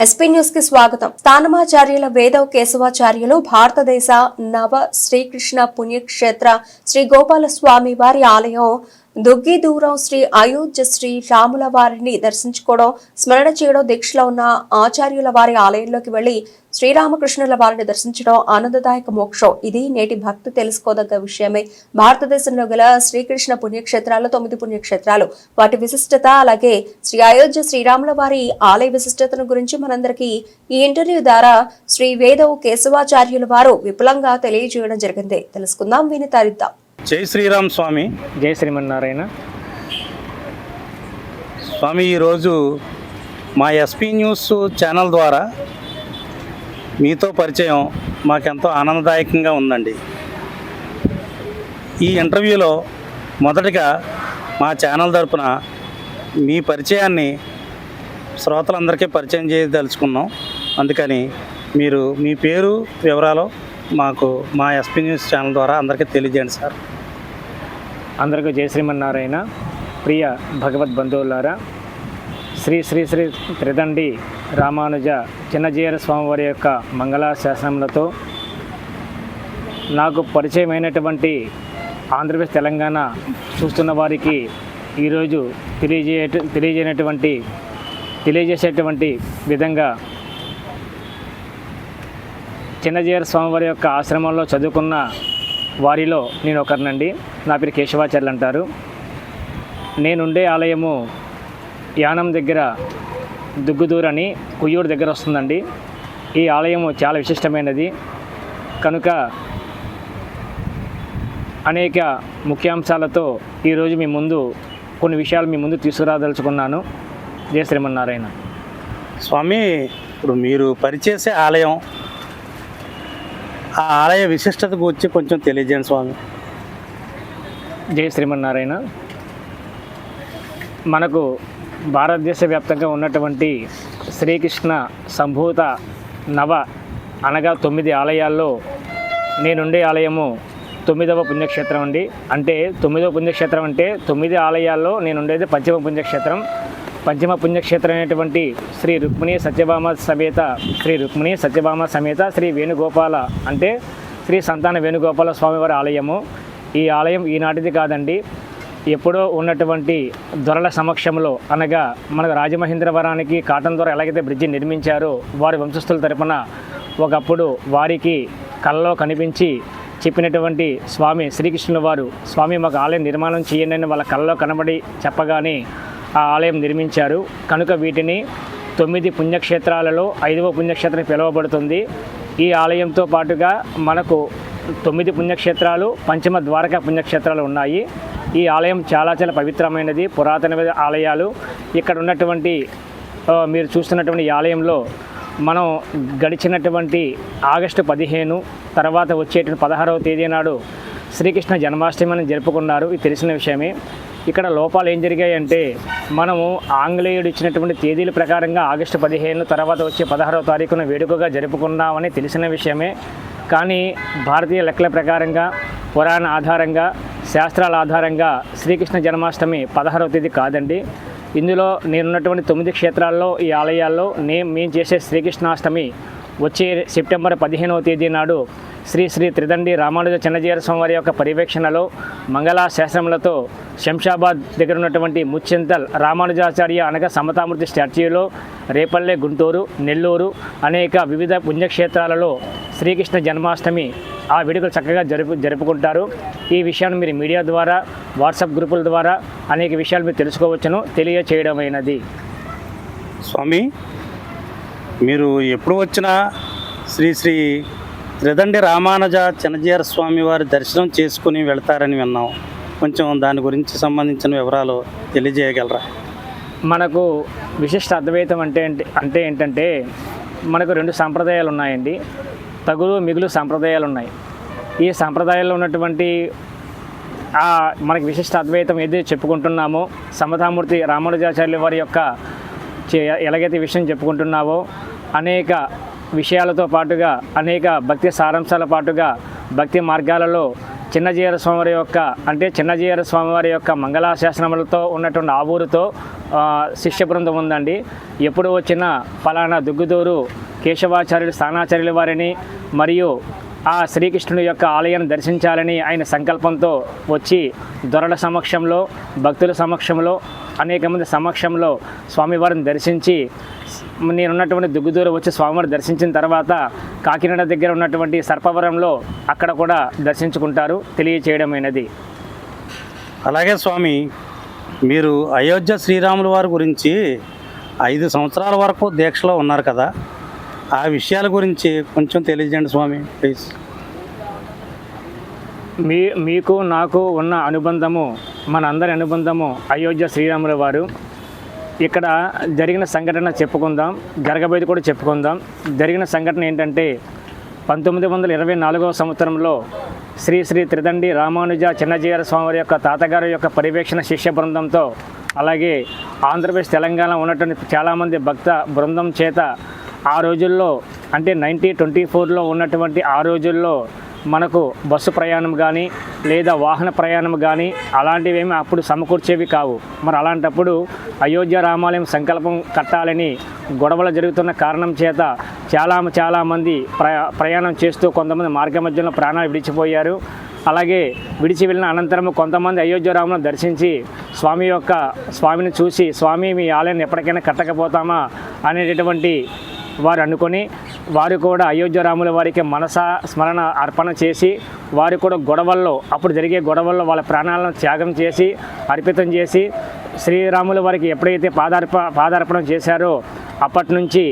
SP న్యూస్కి స్వాగతం. స్థానమాచార్యుల వేదవ కేశవాచార్యులు భారతదేశ నవ శ్రీకృష్ణ పుణ్యక్షేత్ర శ్రీ గోపాల స్వామి వారి ఆలయం దుగ్గి దూరం శ్రీ అయోధ్య శ్రీ రాముల వారిని దర్శించుకోవడం స్మరణ చేయడం దీక్షలో ఉన్న ఆచార్యుల వారి ఆలయంలోకి వెళ్ళి శ్రీరామకృష్ణుల వారిని దర్శించడం ఆనందదాయక మోక్షం. ఇది నేటి భక్తి తెలుసుకోదగ్గ విషయమే. భారతదేశంలో గల శ్రీకృష్ణ పుణ్యక్షేత్రాలు తొమ్మిది పుణ్యక్షేత్రాలు. వాటి విశిష్టత అలాగే శ్రీ అయోధ్య శ్రీరాముల వారి ఆలయ విశిష్టతను గురించి మనందరికీ ఈ ఇంటర్వ్యూ ద్వారా శ్రీ వేదవు కేశవాచార్యుల వారు విపులంగా తెలియజేయడం జరిగింది. తెలుసుకుందాం విని తరిద్దాం. జై శ్రీరామ్ స్వామి. జై శ్రీమన్నారాయణ. స్వామి ఈరోజు మా ఎస్పీ న్యూస్ ఛానల్ ద్వారా మీతో పరిచయం మాకెంతో ఆనందదాయకంగా ఉందండి. ఈ ఇంటర్వ్యూలో మొదటగా మా ఛానల్ తరపున మీ పరిచయాన్ని శ్రోతలందరికీ పరిచయం చేయదలుచుకున్నాం. అందుకని మీరు మీ పేరు వివరాలు మాకు మా ఎస్పీ న్యూస్ ఛానల్ ద్వారా అందరికీ తెలియజేయండి సార్. అందరికీ జయ శ్రీమన్నారాయణ. ప్రియ భగవద్ బంధువులారా శ్రీ శ్రీ శ్రీ త్రిదండి రామానుజ చిన్నజీయర స్వామివారి యొక్క మంగళాశాసనములతో నాకు పరిచయమైనటువంటి ఆంధ్రప్రదేశ్ తెలంగాణ చూస్తున్న వారికి ఈరోజు తెలియజేయ తెలియజేయనటువంటి తెలియజేసేటువంటి విధంగా చిన్నజీయర స్వామివారి యొక్క ఆశ్రమంలో చదువుకున్న వారిలో నేను ఒకరినండి. నా పేరు కేశవాచార్యులు అంటారు. నేనుండే ఆలయము యానం దగ్గర దుగ్గుదూరు అని కుయ్యూరు దగ్గర వస్తుందండి. ఈ ఆలయము చాలా విశిష్టమైనది. కనుక అనేక ముఖ్యాంశాలతో ఈరోజు మీ ముందు కొన్ని విషయాలు మీ ముందు తీసుకురాదలుచుకున్నాను. జయ శ్రీమన్నారాయణ. స్వామి ఇప్పుడు మీరు పరిచేసే ఆలయం ఆ ఆలయ విశిష్టత గురించి కొంచెం తెలియజేయండి స్వామి. జయ శ్రీమన్నారాయణ. మనకు భారతదేశ వ్యాప్తంగా ఉన్నటువంటి శ్రీకృష్ణ సంభూత నవ అనగా తొమ్మిది ఆలయాల్లో నేనుండే ఆలయము తొమ్మిదవ పుణ్యక్షేత్రం అండి. అంటే తొమ్మిదవ పుణ్యక్షేత్రం అంటే తొమ్మిది ఆలయాల్లో నేను ఉండేది పంచమ పుణ్యక్షేత్రం. పంచమ పుణ్యక్షేత్రమైనటువంటి శ్రీ రుక్మిణి సత్యభామ సమేత శ్రీ రుక్మిణి సత్యభామ సమేత శ్రీ వేణుగోపాల అంటే శ్రీ సంతాన వేణుగోపాల స్వామివారి ఆలయము. ఈ ఆలయం ఈనాటిది కాదండి. ఎప్పుడో ఉన్నటువంటి దొరల సమక్షంలో అనగా మనకు రాజమహేంద్రవరానికి కాటన్ దొర ఎలాగైతే బ్రిడ్జి నిర్మించారో వారి వంశస్థుల తరపున ఒకప్పుడు వారికి కళ్ళలో కనిపించి చెప్పినటువంటి స్వామి శ్రీకృష్ణుల వారు స్వామి మాకు ఆలయం నిర్మాణం చేయండి అని వాళ్ళ కళ్ళలో కనబడి చెప్పగానే ఆ ఆలయం నిర్మించారు. కనుక వీటిని తొమ్మిది పుణ్యక్షేత్రాలలో ఐదవ పుణ్యక్షేత్రం పిలువబడుతుంది. ఈ ఆలయంతో పాటుగా మనకు తొమ్మిది పుణ్యక్షేత్రాలు పంచమ ద్వారకా పుణ్యక్షేత్రాలు ఉన్నాయి. ఈ ఆలయం చాలా చాలా పవిత్రమైనది పురాతన ఆలయాలు. ఇక్కడ ఉన్నటువంటి మీరు చూస్తున్నటువంటి ఈ ఆలయంలో మనం గడిచినటువంటి ఆగస్టు పదిహేను తర్వాత వచ్చేటువంటి పదహారవ తేదీ నాడు శ్రీకృష్ణ జన్మాష్టమి అని జరుపుకున్నారు. ఇది తెలిసిన విషయమే. ఇక్కడ లోపాలు ఏం జరిగాయంటే మనము ఆంగ్లేయుడు ఇచ్చినటువంటి తేదీల ప్రకారంగా ఆగస్టు పదిహేను తర్వాత వచ్చే పదహారవ తారీఖున వేడుకగా జరుపుకున్నామని తెలిసిన విషయమే. కానీ భారతీయ లెక్కల ప్రకారంగా పురాణ ఆధారంగా శాస్త్రాల ఆధారంగా శ్రీకృష్ణ జన్మాష్టమి పదహారవ తేదీ కాదండి. ఇందులో నేనున్నటువంటి తొమ్మిది క్షేత్రాల్లో ఈ ఆలయాల్లో నేను మేము చేసే శ్రీకృష్ణాష్టమి వచ్చే సెప్టెంబర్ పదిహేనవ తేదీ నాడు శ్రీ శ్రీ త్రిదండి రామానుజ చిన్నజీర స్వామివారి యొక్క పర్యవేక్షణలో మంగళా శాస్త్రములతో శంషాబాద్ దగ్గర ఉన్నటువంటి ముచ్చింతల్ రామానుజాచార్య అనగా సమతామూర్తి స్టాచ్యూలో రేపల్లె గుంటూరు నెల్లూరు అనేక వివిధ పుణ్యక్షేత్రాలలో శ్రీకృష్ణ జన్మాష్టమి ఆ వేడుకలు చక్కగా జరుపు జరుపుకుంటారు. ఈ విషయాన్ని మీరు మీడియా ద్వారా వాట్సాప్ గ్రూపుల ద్వారా అనేక విషయాలు మీరు తెలుసుకోవచ్చును తెలియచేయడమైనది. స్వామి మీరు ఎప్పుడు వచ్చినా శ్రీ శ్రీ త్రిదండి రామానుజ చిన్నజీర స్వామి వారి దర్శనం చేసుకుని వెళ్తారని విన్నాం. కొంచెం దాని గురించి సంబంధించిన వివరాలు తెలియజేయగలరా? మనకు విశిష్ట అద్వైతం అంటే అంటే ఏంటంటే మనకు రెండు సాంప్రదాయాలు ఉన్నాయండి. తగులు మిగులు సాంప్రదాయాలు ఉన్నాయి. ఈ సాంప్రదాయాల్లో ఉన్నటువంటి మనకి విశిష్ట అద్వైతం ఏది చెప్పుకుంటున్నామో సమతామూర్తి రామానుజాచార్యుల వారి యొక్క ఎలాగైతే విషయం చెప్పుకుంటున్నావో అనేక విషయాలతో పాటుగా అనేక భక్తి సారాంశాల పాటుగా భక్తి మార్గాలలో చిన్నజీయర స్వామివారి యొక్క అంటే చిన్నజీయర స్వామివారి యొక్క మంగళాశాసనములతో ఉన్నటువంటి ఆ ఊరితో శిష్య బృందం ఉందండి. ఎప్పుడు వచ్చిన ఫలానా దుగ్గుదూరు కేశవాచార్యులు స్థానాచార్యుల వారిని మరియు ఆ శ్రీకృష్ణుడి యొక్క ఆలయాన్ని దర్శించాలని ఆయన సంకల్పంతో వచ్చి దొరల సమక్షంలో భక్తుల సమక్షంలో అనేక మంది సమక్షంలో స్వామివారిని దర్శించి నేనున్నటువంటి దుగ్గుదూరు వచ్చి స్వామివారిని దర్శించిన తర్వాత కాకినాడ దగ్గర ఉన్నటువంటి సర్పవరంలో అక్కడ కూడా దర్శించుకుంటారు తెలియచేయడమైనది. అలాగే స్వామి మీరు అయోధ్య శ్రీరాముల వారి గురించి ఐదు సంవత్సరాల వరకు దీక్షలో ఉన్నారు కదా ఆ విషయాల గురించి కొంచెం తెలియజేయండి స్వామి ప్లీజ్. మీ మీకు నాకు ఉన్న అనుబంధము మన అందరి అనుబంధము అయోధ్య శ్రీరాముల వారు. ఇక్కడ జరిగిన సంఘటన చెప్పుకుందాం జరగబోయేది కూడా చెప్పుకుందాం. జరిగిన సంఘటన ఏంటంటే పంతొమ్మిది వందల ఇరవై నాలుగవ సంవత్సరంలో శ్రీ శ్రీ త్రిదండి రామానుజ చిన్నజీయర స్వామి యొక్క తాతగారి యొక్క పర్యవేక్షణ శిష్య బృందంతో అలాగే ఆంధ్రప్రదేశ్ తెలంగాణ ఉన్నటువంటి చాలామంది భక్త బృందం చేత ఆ రోజుల్లో అంటే నైన్టీ ట్వంటీ ఫోర్లో ఉన్నటువంటి ఆ రోజుల్లో మనకు బస్సు ప్రయాణం కానీ లేదా వాహన ప్రయాణం కానీ అలాంటివి ఏమి అప్పుడు సమకూర్చేవి కావు. మరి అలాంటప్పుడు అయోధ్య రామాలయం సంకల్పం కట్టాలని గొడవలు జరుగుతున్న కారణం చేత చాలా చాలామంది ప్రయా ప్రయాణం చేస్తూ కొంతమంది మార్గ మధ్యలో ప్రాణాలు విడిచిపోయారు. అలాగే విడిచి వెళ్ళిన అనంతరం కొంతమంది అయోధ్య రామును దర్శించి స్వామి యొక్క స్వామిని చూసి స్వామి మీ ఆలయాన్ని ఎప్పటికైనా కట్టకపోతామా? అనేటటువంటి వారు అనుకొని వారు కూడా అయోధ్య రాముల వారికి మనస స్మరణ అర్పణ చేసి వారు కూడా గొడవల్లో అప్పుడు జరిగే గొడవల్లో వాళ్ళ ప్రాణాలను త్యాగం చేసి అర్పితం చేసి శ్రీరాముల వారికి ఎప్పుడైతే పాదార్ప పాదార్పణం చేశారో అప్పటి నుంచి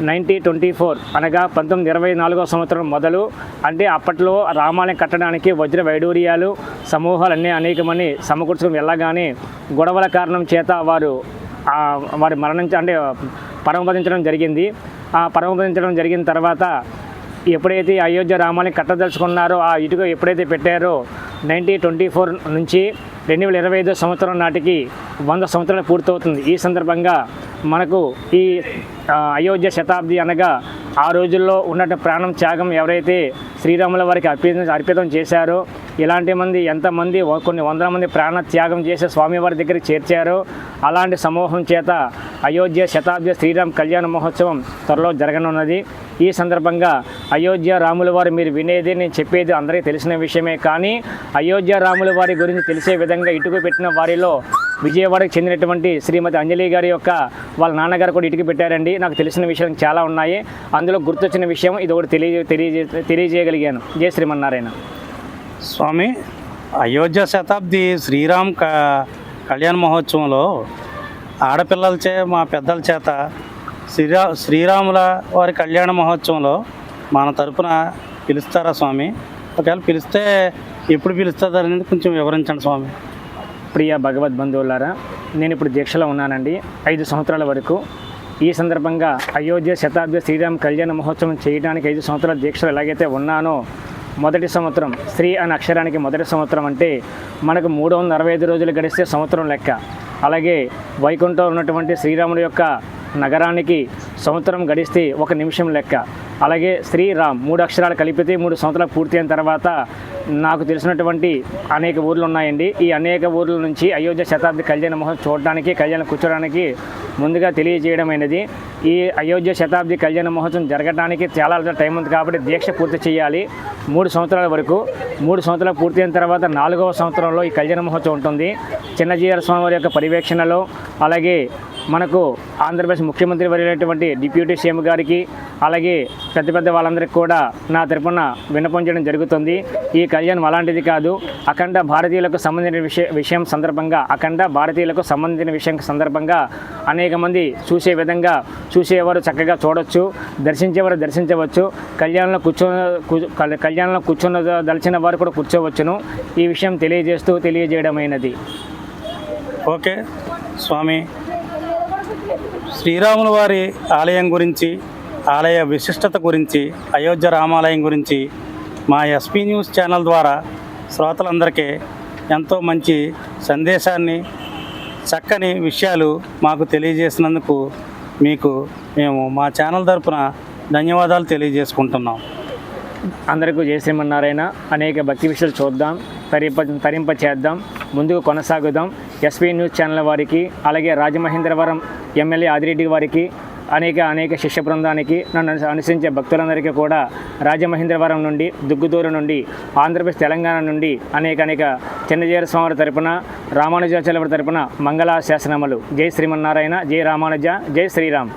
నైన్టీ ట్వంటీ ఫోర్ అనగా పంతొమ్మిది ఇరవై నాలుగో సంవత్సరం మొదలు అంటే అప్పట్లో రామాలయం కట్టడానికి వజ్ర వైడూర్యాలు సమూహాలన్నీ అనేకమని సమకూర్చుకుని వెళ్ళగానే గొడవల కారణం చేత వారు వారి మరణించ అంటే పరమపదించడం జరిగింది. ఆ జరిగిన తర్వాత ఎప్పుడైతే అయోధ్య రామాన్ని కట్టదలుచుకున్నారో ఆ ఇటుక ఎప్పుడైతే పెట్టారో నైన్టీన్ ట్వంటీ ఫోర్ నుంచి రెండు వేల ఇరవై ఐదో సంవత్సరం నాటికి వంద సంవత్సరాలు పూర్తవుతుంది. ఈ సందర్భంగా మనకు ఈ అయోధ్య శతాబ్ది అనగా ఆ రోజుల్లో ఉన్నట్టు ప్రాణం త్యాగం ఎవరైతే శ్రీరాముల వారికి అర్పితం అర్పితం చేశారో ఇలాంటి మంది ఎంతమంది కొన్ని వందల మంది ప్రాణ త్యాగం చేసి స్వామివారి దగ్గరికి చేర్చారో. అలాంటి సమూహం చేత అయోధ్య శతాబ్ది శ్రీరామ్ కళ్యాణ మహోత్సవం త్వరలో జరగనున్నది. ఈ సందర్భంగా అయోధ్య రాముల వారు మీరు వినేది నేను చెప్పేది అందరికీ తెలిసిన విషయమే. కానీ అయోధ్య రాముల వారి గురించి తెలిసే విధంగా ఇటుకు పెట్టిన వారిలో విజయవాడకు చెందినటువంటి శ్రీమతి అంజలి గారి యొక్క వాళ్ళ నాన్నగారు కూడా ఇటుక పెట్టారండి. నాకు తెలిసిన విషయం చాలా ఉన్నాయి. అందులో గుర్తొచ్చిన విషయం ఇది ఒకటి తెలియ తెలియజే తెలియజేయగలిగాను. జయ శ్రీమన్నారాయణ. స్వామి అయోధ్య శతాబ్ది శ్రీరామ్ క కళ్యాణ మహోత్సవంలో ఆడపిల్లల చే మా పెద్దల చేత శ్రీరా శ్రీరాముల వారి కళ్యాణ మహోత్సవంలో మన తరపున పిలుస్తారా స్వామి? ఒకవేళ పిలిస్తే ఎప్పుడు పిలుస్తుంది అనేది కొంచెం వివరించండి స్వామి. ప్రియ భగవద్ బంధువులారా నేను ఇప్పుడు దీక్షలో ఉన్నానండి. ఐదు సంవత్సరాల వరకు ఈ సందర్భంగా అయోధ్య శతాబ్ది శ్రీరామ్ కళ్యాణ మహోత్సవం చేయడానికి ఐదు సంవత్సరాల దీక్షలు ఎలాగైతే ఉన్నానో మొదటి సంవత్సరం శ్రీ అనే అక్షరానికి మొదటి సంవత్సరం అంటే మనకు మూడు వందల అరవై ఐదు రోజులు గడిస్తే సంవత్సరం లెక్క. అలాగే వైకుంఠం ఉన్నటువంటి శ్రీరాముడి యొక్క నగరానికి సంవత్సరం గడిస్తే ఒక నిమిషం లెక్క. అలాగే శ్రీరామ్ మూడు అక్షరాలు కలిపితే మూడు సంవత్సరాలు పూర్తి అయిన తర్వాత నాకు తెలిసినటువంటి అనేక ఊర్లు ఉన్నాయండి. ఈ అనేక ఊర్ల నుంచి అయోధ్య శతాబ్ది కళ్యాణ మహోత్సవం చూడడానికి కళ్యాణం కూర్చోడానికి ముందుగా తెలియజేయడమైనది. ఈ అయోధ్య శతాబ్ది కళ్యాణ మహోత్సవం జరగడానికి చాలా టైం ఉంది కాబట్టి దీక్ష పూర్తి చేయాలి. మూడు సంవత్సరాల వరకు. మూడు సంవత్సరాలు పూర్తయిన తర్వాత నాలుగవ సంవత్సరంలో ఈ కళ్యాణ మహోత్సవం ఉంటుంది. చిన్నజీయర స్వామి వారి యొక్క పర్యవేక్షణలో అలాగే మనకు ఆంధ్రప్రదేశ్ ముఖ్యమంత్రి వర్యులైనటువంటి డిప్యూటీ సీఎం గారికి అలాగే పెద్ద పెద్ద వాళ్ళందరికీ కూడా నా తరపున విన్నపం చేయడం జరుగుతుంది. ఈ కళ్యాణం అలాంటిది కాదు అఖండ భారతీయులకు సంబంధించిన విషయ విషయం సందర్భంగా అఖండ భారతీయులకు సంబంధించిన విషయం సందర్భంగా అనేక మంది చూసే విధంగా చూసేవారు చక్కగా చూడొచ్చు దర్శించేవారు దర్శించవచ్చు. కళ్యాణంలో కూర్చో కళ్యాణంలో కూర్చున్న దలిచిన వారు కూడా కూర్చోవచ్చును. ఈ విషయం తెలియజేస్తూ తెలియజేయడమైనది. ఓకే. స్వామి శ్రీరాముల వారి ఆలయం గురించి ఆలయ విశిష్టత గురించి అయోధ్య రామాలయం గురించి మా ఎస్పీ న్యూస్ ఛానల్ ద్వారా శ్రోతలందరికీ ఎంతో మంచి సందేశాన్ని చక్కని విషయాలు మాకు తెలియజేసినందుకు మీకు మేము మా ఛానల్ తరఫున ధన్యవాదాలు తెలియజేసుకుంటున్నాం. అందరికీ జయ శ్రీమన్నారాయణ. అనేక భక్తి విషయాలు చూద్దాం తరింప తరింప చేద్దాం ముందుకు కొనసాగుదాం. ఎస్పీ న్యూస్ ఛానల్ వారికి అలాగే రాజమహేంద్రవరం ఎమ్మెల్యే ఆదిరెడ్డి వారికి అనేక అనేక శిష్య బృందానికి నన్ను అనుసరించే భక్తులందరికీ కూడా రాజమహేంద్రవరం నుండి దుగ్గుదూరు నుండి ఆంధ్రప్రదేశ్ తెలంగాణ నుండి అనేక అనేక చిన్నజీర స్వామి తరపున రామానుజాచార్యుల తరపున మంగళ శాసనములు జై శ్రీమన్నారాయణ జై రామానుజ జై శ్రీరామ్.